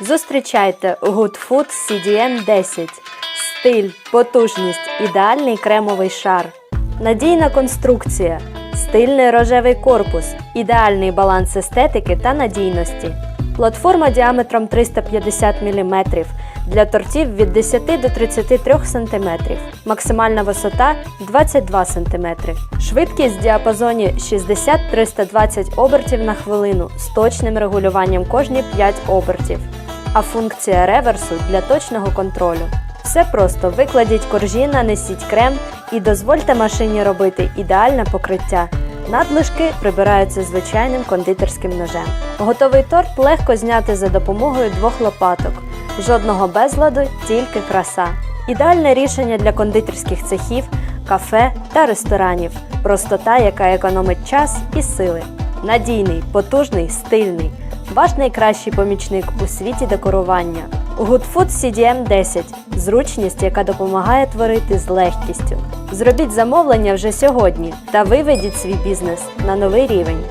Зустрічайте Good Food CDM 10. Стиль, потужність, ідеальний кремовий шар. Надійна конструкція, стильний рожевий корпус, ідеальний баланс естетики та надійності. Платформа діаметром 350 мм для тортів від 10 до 33 см. Максимальна висота 22 см. Швидкість в діапазоні 60-320 обертів на хвилину з точним регулюванням кожні 5 обертів. А функція реверсу для точного контролю. Все просто викладіть коржі, нанесіть крем і дозвольте машині робити ідеальне покриття. Надлишки прибираються звичайним кондитерським ножем. Готовий торт легко зняти за допомогою двох лопаток. Жодного безладу, тільки краса. Ідеальне рішення для кондитерських цехів, кафе та ресторанів. Простота, яка економить час і сили. Надійний, потужний, стильний. Ваш найкращий помічник у світі декорування. Goodfood CDM 10 зручність, яка допомагає творити з легкістю. Зробіть замовлення вже сьогодні та виведіть свій бізнес на новий рівень.